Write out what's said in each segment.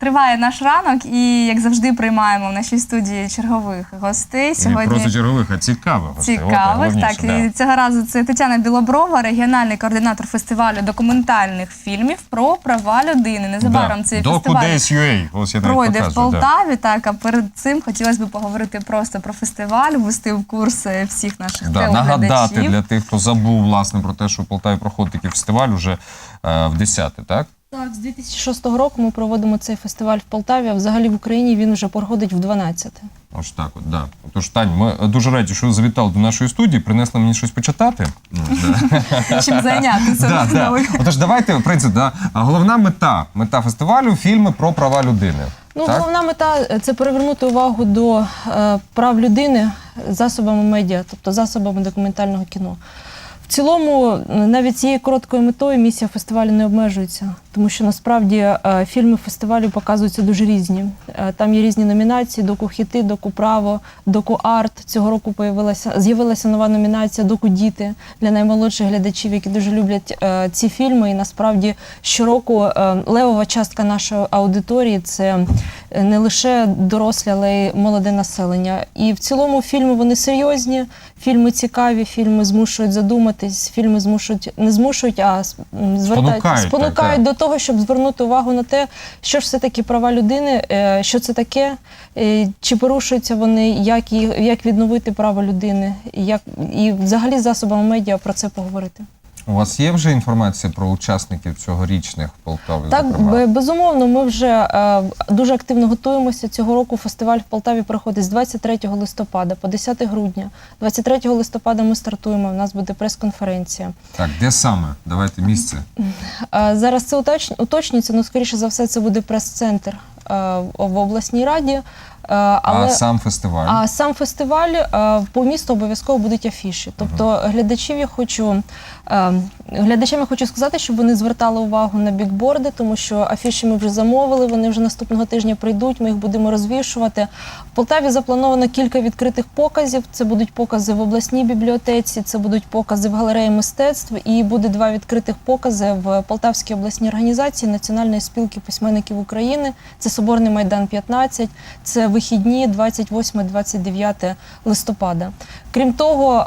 Триває наш ранок, і як завжди приймаємо в нашій студії чергових гостей. Не Сьогодні просто чергових, а цікавих. гостей. Цікавих. найголовніше, Так, да. і цього разу це Тетяна Білоброва, регіональний координатор фестивалю документальних фільмів про права людини. Незабаром цей Доку фестиваль Ось я пройде в показую, да. Полтаві. Так, а перед цим хотілося б поговорити просто про фестиваль, ввести в курс е, всіх наших Да, нагадати для тих, хто забув власне про те, що в Полтаві проходить такий фестиваль уже е, в 10 так? Так, з 2006 року ми проводимо цей фестиваль в Полтаві. а Взагалі в Україні він вже проходить в 12. Ось так, от, да. Тож, Тань, ми дуже раді, що завітали до нашої студії, принесли мені щось почитати. Ну, да. Чим зайнятися Да, да. нових. Отож, давайте, в принципі, да. а головна мета, мета фестивалю фільми про права людини. Ну, так? головна мета це привернути увагу до е, прав людини засобами медіа, тобто засобами документального кіно. Цілому, е, навіть цією короткою метою місія фестивалю не обмежується, тому що насправді е, фільми фестивалю показуються дуже різні. Е, Там є різні номінації: доку-хіти, доку-право, доку-арт. Цього року з'явилася нова номінація Доку-діти для наймолодших глядачів, які дуже люблять ці фільми. І насправді щороку левова частка нашої аудиторії це не лише дорослі, але й молоде населення. І в цілому фільми вони серйозні, фільми цікаві, фільми змушують задуматись, фільми змушують не змушують, а звертають Спонукають, спонукають так. до того, щоб звернути увагу на те, що ж все таки права людини, е, що це таке, е, чи порушуються вони, як їх як відновити право людини, як і взагалі засобами медіа про це поговорити. У вас є вже інформація про учасників цьогорічних в Полтаві? Так, зокрема? безумовно, ми вже е, дуже активно готуємося. Цього року фестиваль в Полтаві проходить з 23 листопада по 10 грудня. 23 листопада ми стартуємо. У нас буде прес-конференція. Так, де саме? Давайте місце. Е, Зараз це уточ- уточнюється, але скоріше за все це буде прес-центр е, в обласній раді. Е, Але А сам фестиваль? А сам фестиваль е, по місту обов'язково будуть афіші. Тобто глядачів я хочу е, глядачам я хочу сказати, щоб вони звертали увагу на бікборди, тому що афіші ми вже замовили. Вони вже наступного тижня прийдуть. Ми їх будемо розвішувати. В Полтаві заплановано кілька відкритих показів. Це будуть покази в обласній бібліотеці, це будуть покази в галереї мистецтв. І буде два відкритих покази в Полтавській обласній організації Національної спілки письменників України. Це Соборний майдан 15, це вихідні 28-29 листопада. Крім того,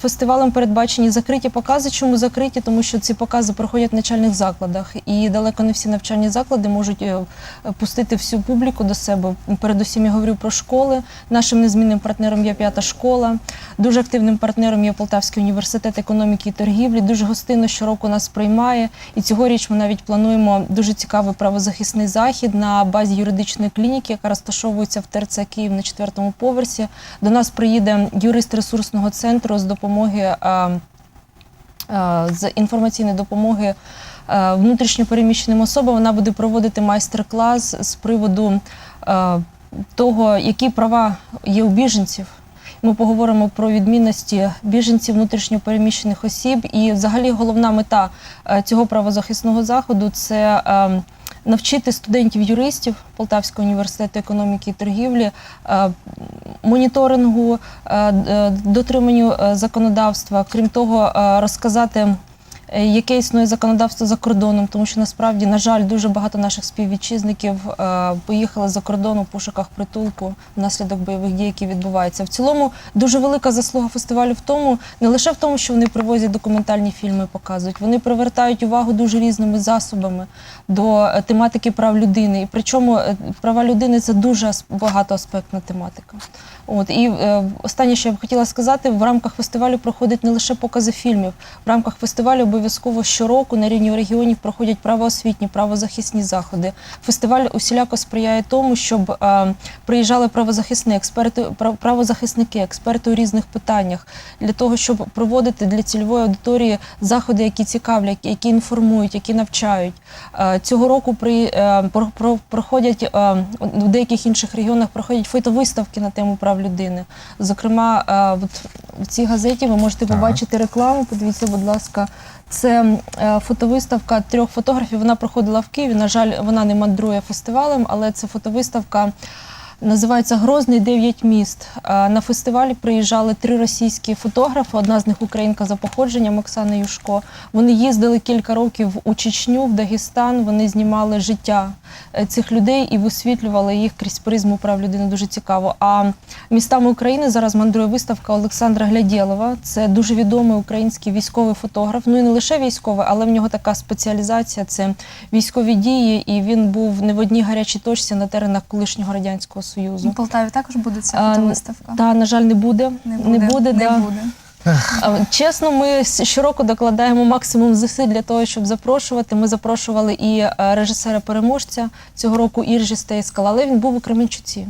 фестивалем передбачені закриті покази. Чому закриті? Тому що ці покази проходять в начальних закладах, і далеко не всі навчальні заклади можуть е, пустити всю публіку до себе. Передусім я говорю про школи. Нашим незмінним партнером є п'ята школа. Дуже активним партнером є Полтавський університет економіки і торгівлі. Дуже гостинно щороку нас приймає. І цьогоріч ми навіть плануємо дуже цікавий правозахисний захід на базі юридичної клініки, яка розташовується в ТРЦ Київ на четвертому поверсі. До нас приїде юрист ресурсного центру з допомоги. а, а, з інформаційної допомоги е, внутрішньопереміщеним особам вона буде проводити майстер-клас з приводу е, того, які права є у біженців. Ми поговоримо про відмінності біженців, внутрішньопереміщених осіб. І взагалі головна мета е, цього правозахисного заходу це е, навчити студентів-юристів Полтавського університету економіки і торгівлі е, моніторингу, е, дотриманню е, законодавства. Крім того, розказати. Е, Яке існує законодавство за кордоном, тому що насправді, на жаль, дуже багато наших співвітчизників е, поїхали за кордон у пошуках притулку внаслідок бойових дій, які відбуваються. В цілому дуже велика заслуга фестивалю в тому, не лише в тому, що вони привозять документальні фільми, показують, вони привертають увагу дуже різними засобами до е, тематики прав людини. І причому права людини це дуже ас- багатоаспектна тематика. От і е, останнє, що я б хотіла сказати, в рамках фестивалю проходять не лише покази фільмів. В рамках фестивалю щороку на рівні регіонів проходять правоосвітні, правозахисні заходи. Фестиваль усіляко сприяє тому, щоб е, приїжджали правозахисні експерти, прав- правозахисники, експерти у різних питаннях для того, щоб проводити для цільової аудиторії заходи, які цікавлять, які інформують, які навчають. Е, Цього року при е, про- про- проходять в деяких інших регіонах проходять фотовиставки на тему прав людини. Зокрема, от в цій газеті ви можете побачити рекламу. Подивіться, будь ласка. Це е, фотовиставка трьох фотографів. Вона проходила в Києві. На жаль, вона не мандрує фестивалем, але це фотовиставка Називається Грозний дев'ять міст. Е, На фестивалі приїжджали три російські фотографи. Одна з них українка за походженням Оксана Юшко. Вони їздили кілька років у Чечню, в Дагестан. Вони знімали життя е, цих людей і висвітлювали їх крізь призму прав людини. Дуже цікаво. А містами України зараз мандрує виставка Олександра Глядєлова. Це дуже відомий український військовий фотограф. Ну і не лише військовий, але в нього така спеціалізація це військові дії. І він був не в одній гарячій точці на теренах колишнього радянського У союзу. Полтаві також буде ця А, фотовиставка? Та на жаль, не буде. Не буде. Не буде, не да. буде. Чесно, ми щороку докладаємо максимум зусиль для того, щоб запрошувати. Ми запрошували і е, режисера-переможця цього року Іржі Стейскала, але він був у Кременчуці.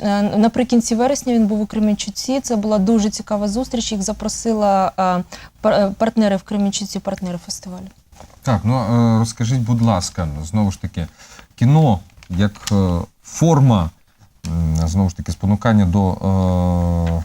Е, Наприкінці вересня він був у Кременчуці. Це була дуже цікава зустріч. Їх запросила е, пар- партнери в Кременчуці, партнери фестивалю. Так, ну розкажіть, будь ласка, знову ж таки, кіно як форма, знову ж таки, спонукання до е,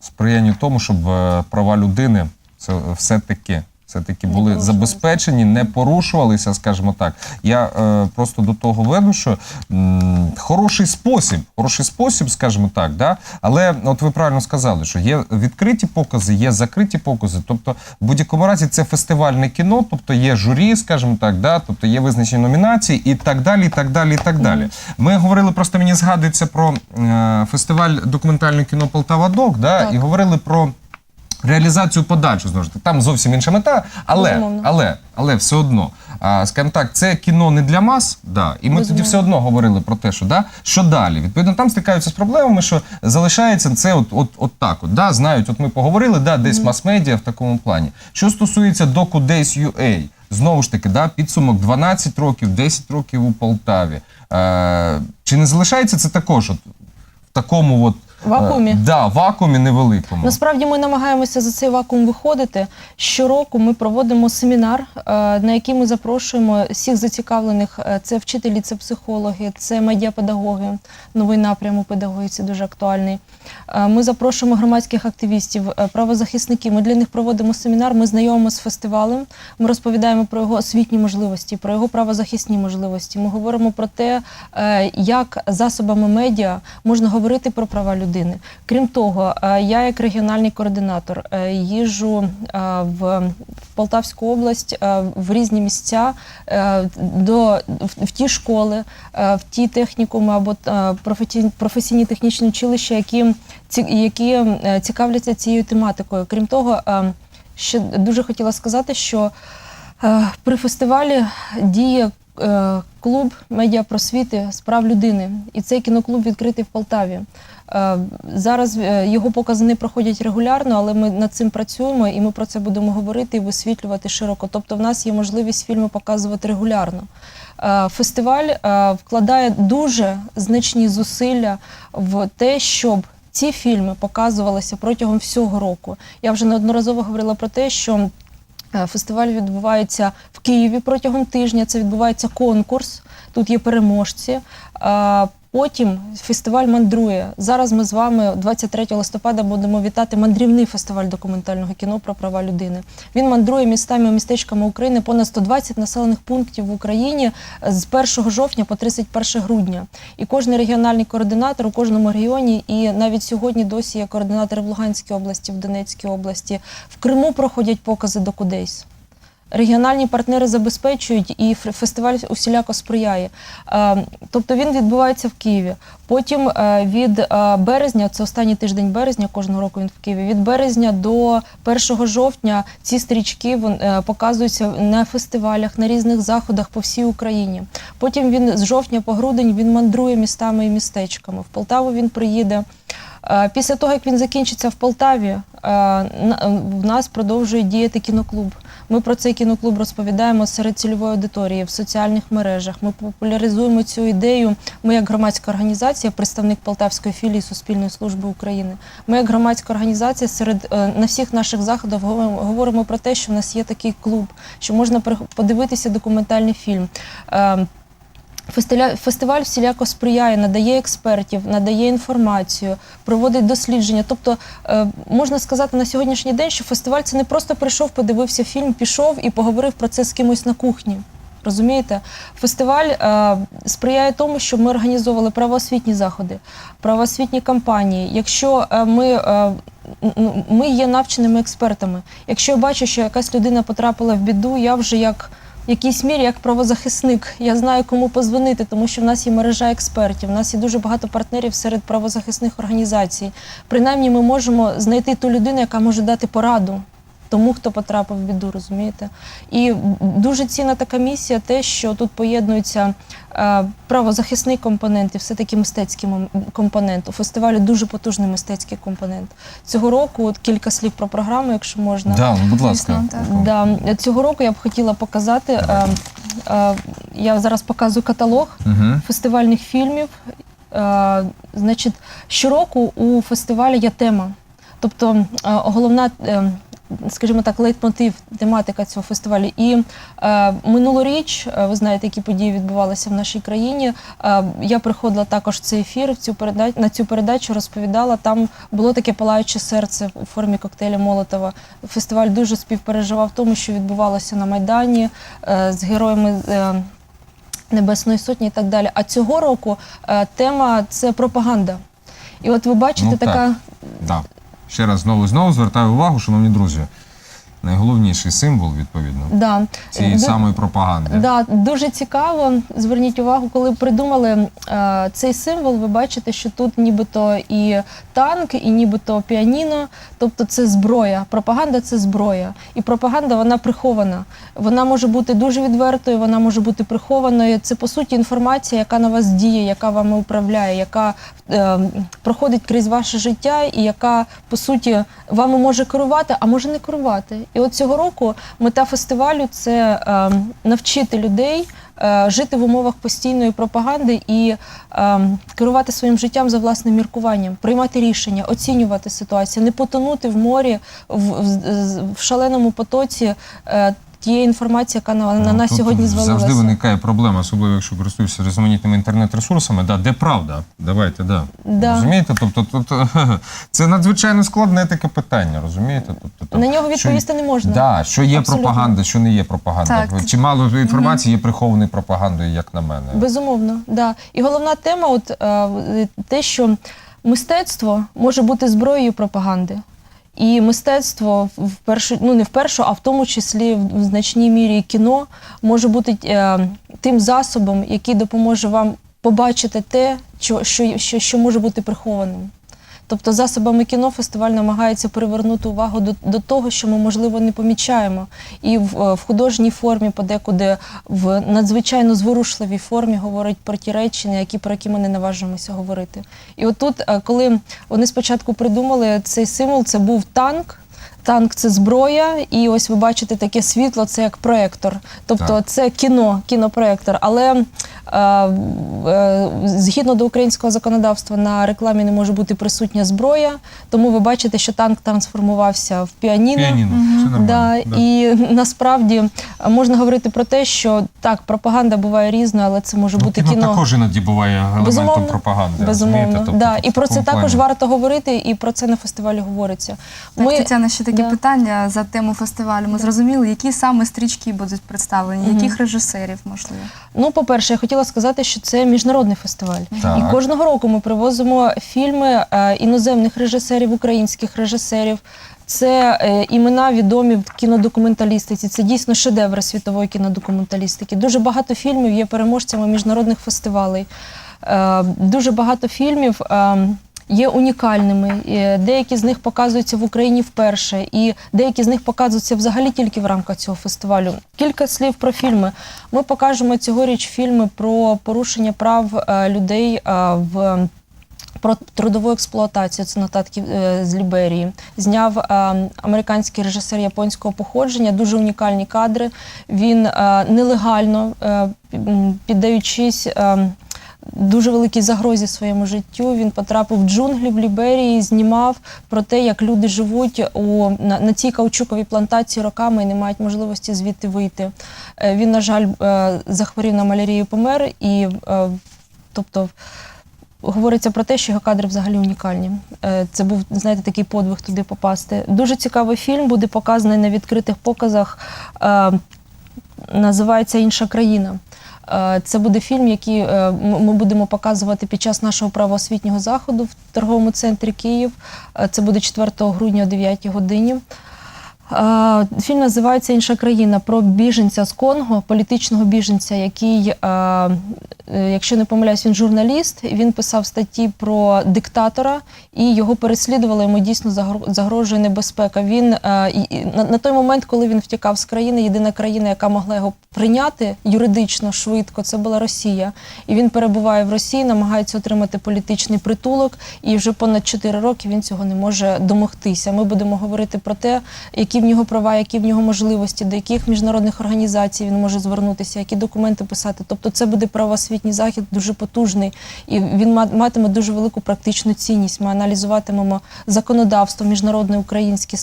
сприяння тому, щоб е, права людини це все-таки. Все-таки були забезпечені, не порушувалися, скажімо так. Я е, просто до того веду, що м, хороший спосіб, хороший спосіб, скажімо так, да? але от ви правильно сказали, що є відкриті покази, є закриті покази. Тобто, в будь-якому разі це фестивальне кіно, тобто є журі, скажімо так, да? тобто є визначені номінації і так далі, і так далі, і так далі. Ми говорили, просто мені згадується про е, фестиваль документального кіно Полтава Док, да? І говорили про. Реалізацію подальшу знову ж таки. Там зовсім інша мета, але, Безумовно. але, але все одно, а, скажімо так, це кіно не для мас, да, і ми тоді все одно говорили про те, що да, що далі. Відповідно, там стикаються з проблемами, що залишається це от, от, от так. От, да, знають, от ми поговорили, да, десь мас-медіа в такому плані. Що стосується доку Days UA, знову ж таки, да, підсумок 12 років, 10 років у Полтаві. Е, чи не залишається це також от, в такому от, Вакуумі? Е, да, вакуумі невеликому. Насправді ми намагаємося за цей вакуум виходити. Щороку ми проводимо семінар, е, на який ми запрошуємо всіх зацікавлених. Е, Це вчителі, це психологи, це медіапедагоги. Новий напрям у педагогіці дуже актуальний. Ми запрошуємо громадських активістів, правозахисників. Ми для них проводимо семінар. Ми знайомимо з фестивалем. Ми розповідаємо про його освітні можливості, про його правозахисні можливості. Ми говоримо про те, як засобами медіа можна говорити про права людини. Крім того, е, я як регіональний координатор е, їжджу е, в Полтавську область в різні місця до в, ті школи, в ті технікуми або професійні, технічні училища, які які цікавляться цією тематикою. Крім того, ще дуже хотіла сказати, що При фестивалі діє клуб медіапросвіти з прав людини, і цей кіноклуб відкритий в Полтаві. Е, Зараз е, його покази проходять регулярно, але ми над цим працюємо і ми про це будемо говорити і висвітлювати широко. Тобто, в нас є можливість фільми показувати регулярно. Е, Фестиваль вкладає дуже значні зусилля в те, щоб ці фільми показувалися протягом всього року. Я вже неодноразово говорила про те, що Фестиваль відбувається в Києві протягом тижня. Це відбувається конкурс. Тут є переможці. Потім фестиваль мандрує. Зараз ми з вами 23 листопада будемо вітати мандрівний фестиваль документального кіно про права людини. Він мандрує містами і містечками України понад 120 населених пунктів в Україні з 1 жовтня по 31 грудня. І кожен регіональний координатор у кожному регіоні, і навіть сьогодні досі є координатори в Луганській області, в Донецькій області. В Криму проходять покази Докудейс. Регіональні партнери забезпечують і фестиваль усіляко сприяє. Е, Тобто він відбувається в Києві. Потім е, від е, березня, це останній тиждень березня, кожного року він в Києві. Від березня до 1 жовтня ці стрічки показуються на фестивалях, на різних заходах по всій Україні. Потім він з жовтня по грудень він мандрує містами і містечками. В Полтаву він приїде. Після того, як він закінчиться в Полтаві, в нас продовжує діяти кіноклуб. Ми про цей кіноклуб розповідаємо серед цільової аудиторії в соціальних мережах. Ми популяризуємо цю ідею. Ми, як громадська організація, представник Полтавської філії Суспільної служби України. Ми, як громадська організація, серед е, на всіх наших заходах говоримо, про те, що в нас є такий клуб, що можна подивитися документальний фільм. Фестиваль всіляко сприяє, надає експертів, надає інформацію, проводить дослідження. Тобто е, можна сказати на сьогоднішній день, що фестиваль це не просто прийшов, подивився фільм, пішов і поговорив про це з кимось на кухні. Розумієте, фестиваль е, сприяє тому, щоб ми організовували правоосвітні заходи, правоосвітні кампанії. Якщо е, ми, е, ми є навченими експертами, якщо я бачу, що якась людина потрапила в біду, я вже як якійсь мірі як правозахисник. Я знаю, кому позвонити, тому що в нас є мережа експертів. У нас є дуже багато партнерів серед правозахисних організацій. Принаймні, ми можемо знайти ту людину, яка може дати пораду тому, хто потрапив в біду, розумієте? І дуже цінна така місія, те, що тут поєднується е, правозахисний компонент і все-таки мистецький компонент. У фестивалі дуже потужний мистецький компонент. Цього року от кілька слів про програму, якщо можна. Да, ну, будь ласка. Да, цього року я б хотіла показати. Е, е, я зараз показую каталог Угу. фестивальних фільмів. Е, значить, щороку у фестивалі є тема. Тобто головна, скажімо так, лейтмотив, тематика цього фестивалю. І е, минулоріч, е, ви знаєте, які події відбувалися в нашій країні. Е, я приходила також в цей ефір, в цю передачу, на цю передачу розповідала. Там було таке палаюче серце у формі коктейля Молотова. Фестиваль дуже співпереживав тому, що відбувалося на Майдані е, з героями. е, Небесної сотні і так далі. А цього року е, тема це пропаганда. І от ви бачите, Ну, така Да. Ще раз знову і знову звертаю увагу, шановні друзі. Найголовніший символ, відповідно, да, цієї ду- самої пропаганди. Да, дуже цікаво. Зверніть увагу, коли придумали е, цей символ, ви бачите, що тут нібито і танк, і нібито піаніно. Тобто це зброя. Пропаганда це зброя. І пропаганда вона прихована. Вона може бути дуже відвертою, вона може бути прихованою. Це по суті інформація, яка на вас діє, яка вами управляє, яка е, проходить крізь ваше життя, і яка по суті вами може керувати, а може не керувати. І от цього року мета фестивалю це е, навчити людей е, жити в умовах постійної пропаганди і е, керувати своїм життям за власним міркуванням, приймати рішення, оцінювати ситуацію, не потонути в морі в, шаленому потоці. Тієї інформації, яка на, на Ну, нас тут сьогодні звалилася. Завжди виникає проблема, особливо якщо користуєшся різноманітними інтернет-ресурсами. Да, де правда? Давайте, да. Да. Розумієте? Тобто, тут це надзвичайно складне таке питання, розумієте? Тобто, На нього що- відповісти не можна. Да, що є Абсолютно. пропаганда, що не є пропаганда. Так. Чимало інформації є прихованою пропагандою, як на мене. Безумовно, да. І головна тема, от е, те, що мистецтво може бути зброєю пропаганди. І мистецтво в першу, ну не в першу, а в тому числі в значній мірі кіно може бути е, тим засобом, який допоможе вам побачити те, що, що, що, що може бути прихованим. Тобто засобами кіно фестиваль намагається привернути увагу до, до того, що ми, можливо, не помічаємо. І в, е, в художній формі, подекуди в надзвичайно зворушливій формі говорить про ті речі, які, про які ми не наважуємося говорити. І отут, е, коли вони спочатку придумали цей символ, це був танк. Танк це зброя, і ось ви бачите таке світло, це як проектор. Тобто Так. це кіно, кінопроектор. Але згідно до українського законодавства на рекламі не може бути присутня зброя, тому ви бачите, що танк трансформувався в піаніно. Піаніно, все. Да, да. І насправді е, можна говорити про те, що так, пропаганда буває різною, але це може Ну, бути кіно, кіно. також іноді буває елементом Безумовно, пропаганди. Безумовно. Тобто да. і про це такому також варто говорити, і про це на фестивалі говориться. Так, Тетяна, ще таке да. питання за тему фестивалю. Ми зрозуміли, які саме стрічки будуть представлені, Мгм. яких режисерів можливо. Ну, по-перше, я хотіла сказати, що це міжнародний фестиваль. Так. І кожного року ми привозимо фільми е, іноземних режисерів, українських режисерів. Це е, імена відомі в кінодокументалістиці. Це дійсно шедеври світової кінодокументалістики. Дуже багато фільмів є переможцями міжнародних фестивалей. Е, дуже багато фільмів. Е, Є унікальними, деякі з них показуються в Україні вперше, і деякі з них показуються взагалі тільки в рамках цього фестивалю. Кілька слів про фільми. Ми покажемо цьогоріч фільми про порушення прав е, людей е, в про трудову експлуатацію. Це нотатки е, з Ліберії. Зняв е, американський режисер японського походження. Дуже унікальні кадри. Він е, нелегально, е, піддаючись. Дуже великій загрозі своєму життю. Він потрапив в джунглі в Ліберії, знімав про те, як люди живуть у, на, на цій каучуковій плантації роками і не мають можливості звідти вийти. Е, Він, на жаль, е, захворів на малярію, помер, і е, тобто говориться про те, що його кадри взагалі унікальні. Це був, знаєте, такий подвиг туди попасти. Дуже цікавий фільм буде показаний на відкритих показах. називається Інша країна. Е, Це буде фільм, який е, ми будемо показувати під час нашого правоосвітнього заходу в торговому центрі Київ. Е, Це буде 4 грудня о 9 годині. Фільм називається Інша країна про біженця з Конго, політичного біженця, який, е, е, якщо не помиляюсь, він журналіст. Він писав статті про диктатора, і його переслідували. Йому дійсно загро- загрожує небезпека. Він е, на той момент, коли він втікав з країни, єдина країна, яка могла його прийняти юридично швидко, це була Росія. І він перебуває в Росії, намагається отримати політичний притулок. І вже понад 4 роки він цього не може домогтися. Ми будемо говорити про те, які в нього права, які в нього можливості, до яких міжнародних організацій він може звернутися, які документи писати. Тобто, це буде правоосвітній захід дуже потужний, і він ма- матиме дуже велику практичну цінність. Ми аналізуватимемо законодавство міжнародне українське,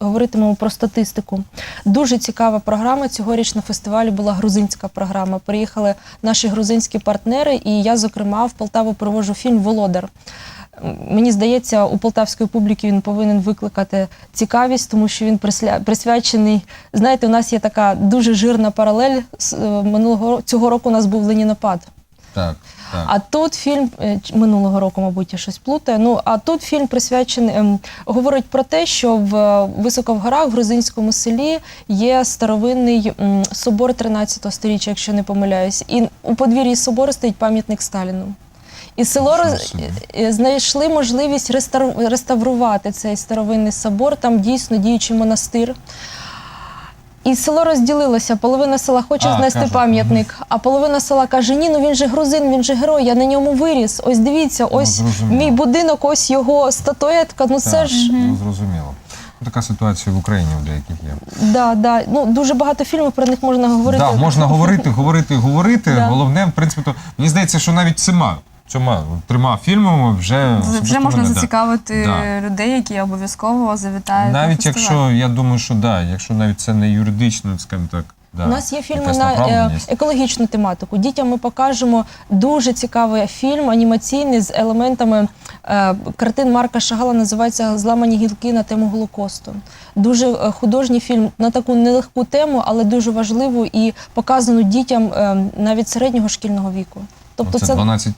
говоритимемо про статистику. Дуже цікава програма. Цьогоріч на фестивалі була грузинська програма. Приїхали наші грузинські партнери, і я, зокрема, в Полтаву привожу фільм Володар. Мені здається, у полтавської публіки він повинен викликати цікавість, тому що він присвячений. Знаєте, у нас є така дуже жирна паралель. З, е, Минулого цього року у нас був Ленінопад. Так, так. А тут фільм е, минулого року, мабуть, я щось плутаю. Ну а тут фільм присвячений ем, говорить про те, що в е, високо в горах в грузинському селі є старовинний собор 13 століття, якщо не помиляюсь. І у подвір'ї собору стоїть пам'ятник Сталіну. І село роз... знайшли можливість реставрувати цей старовинний собор. Там дійсно діючий монастир. І село розділилося. Половина села хоче А, знести пам'ятник, а половина села каже: ні, ну він же грузин, він же герой, я на ньому виріс. Ось дивіться, ось зрозуміло. мій будинок, ось його статуетка. Ну це Так, ж ну, зрозуміло. Ну, Така ситуація в Україні в деяких є. да, да. Ну дуже багато фільмів про них можна говорити. Да, можна говорити, говорити, говорити. Да. Головне, в принципі, то мені здається, що навіть цими, цими трьома фільмами вже Вже можна мене, зацікавити Да. людей, які обов'язково завітають. Навіть фестиваль. якщо я думаю, що да, якщо навіть це не юридично, скажімо так. Да, У нас є фільми на е, екологічну тематику. Дітям ми покажемо дуже цікавий фільм, анімаційний з елементами е, картин Марка Шагала. Називається Зламані гілки на тему Голокосту. Дуже е, художній фільм на таку нелегку тему, але дуже важливу і показану дітям е, навіть середнього шкільного віку. Тобто це, це 12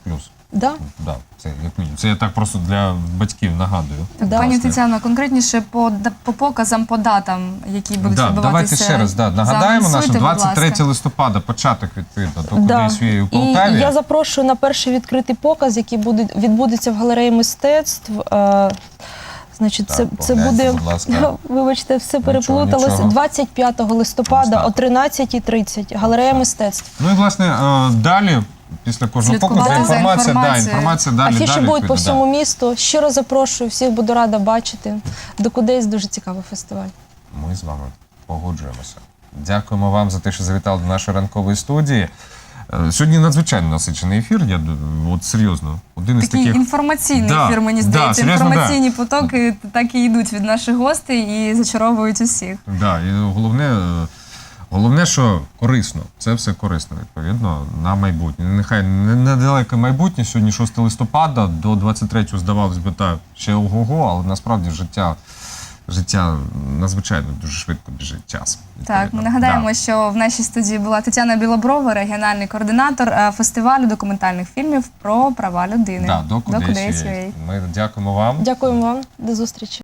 да? Да, це як мінімум. Це я так просто для батьків нагадую. Так, Да. пані. Тетяно, конкретніше по, да- по показам, по датам, які будуть Да, відбуватися. давайте ще раз да, нагадаємо нашим Заанонсуйте, будь 23 листопада, початок відповідно до Да. кудись у І Полтаві. я запрошую на перший відкритий показ, який буде відбудеться в галереї мистецтв. Е, Значить, Так, це, це погляньте, буде будь ласка. вибачте, все Нічого, переплуталося. нічого. 25 листопада Ось так. о 13.30. Галерея мистецтв. Ну і власне е, далі, після кожного Слідкувати за інформація, да, інформацією. інформація далі. Афіші далі, будуть по відповідно, всьому місту. Щиро запрошую, всіх буду рада бачити. До кудись дуже цікавий фестиваль. Ми з вами погоджуємося. Дякуємо вам за те, що завітали до нашої ранкової студії. Е, Сьогодні надзвичайно насичений ефір. Я д- от серйозно. Один із Такий таких інформаційний Да, ефір, мені да, здається. серйозно, Інформаційні потоки так і йдуть від наших гостей і зачаровують усіх. Да, і головне, е, головне, що корисно. Це все корисно, відповідно, на майбутнє. Нехай не недалеке майбутнє, сьогодні 6 листопада, до 23-го, здавалось би, так, ще ого-го, але насправді життя, життя надзвичайно дуже швидко біжить час. Так, ми нагадаємо, Да. що в нашій студії була Тетяна Білоброва, регіональний координатор е, фестивалю документальних фільмів про права людини. Да, до. Ми дякуємо вам. Дякуємо вам, до зустрічі.